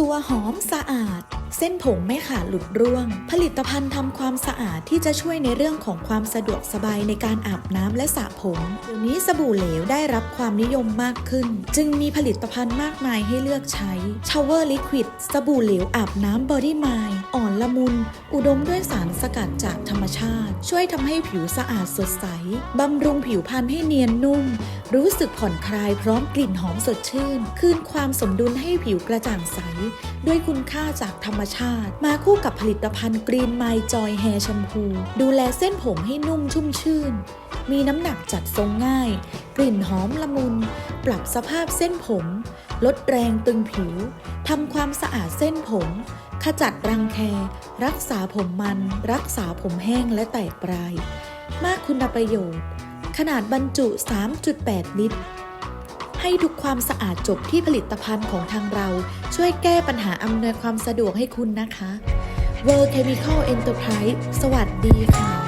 ตัวหอมสะอาดเส้นผมไม่ขาดหลุดร่วง ผลิตภัณฑ์ทำความสะอาดที่จะช่วยในเรื่องของความสะดวกสบายในการอาบน้ำและสระผมเดี๋ยวนี้สบู่เหลวได้รับความนิยมมากขึ้น จึงมีผลิตภัณฑ์มากมายให้เลือกใช้ Shower Liquid สบู่เหลวอาบน้ำ Body m i อ่อนละมุน อุดมด้วยสารสกัดจากธรรมชาติ ช่วยทำให้ผิวสะอาดสดใสบำรุงผิวพรรณให้เนียนนุ่ม รู้สึกผ่อนคลายพร้อมกลิ่นหอมสดชื่น คืนความสมดุลให้ผิวกระจ่างใส ด้วยคุณค่าจากธรรมรมชาติ มาคู่กับผลิตภัณฑ์กรีนไมจอยแฮร์แชมพู ดูแลเส้นผมให้นุ่มชุ่มชื่น มีน้ำหนักจัดทรงง่าย กลิ่นหอมละมุน ปรับสภาพเส้นผม ลดแรงตึงผิวทำความสะอาดเส้นผม ขจัดรังแค รักษาผมมัน รักษาผมแห้งและแตกปลาย มากคุณประโยชน์ ขนาดบรรจุ 3.8 ลิตร ให้ทุกความสะอาดจบที่ผลิตภัณฑ์ของทางเรา ช่วยแก้ปัญหาอำนวยความสะดวกให้คุณนะคะ World Chemical Enterprise สวัสดีค่ะ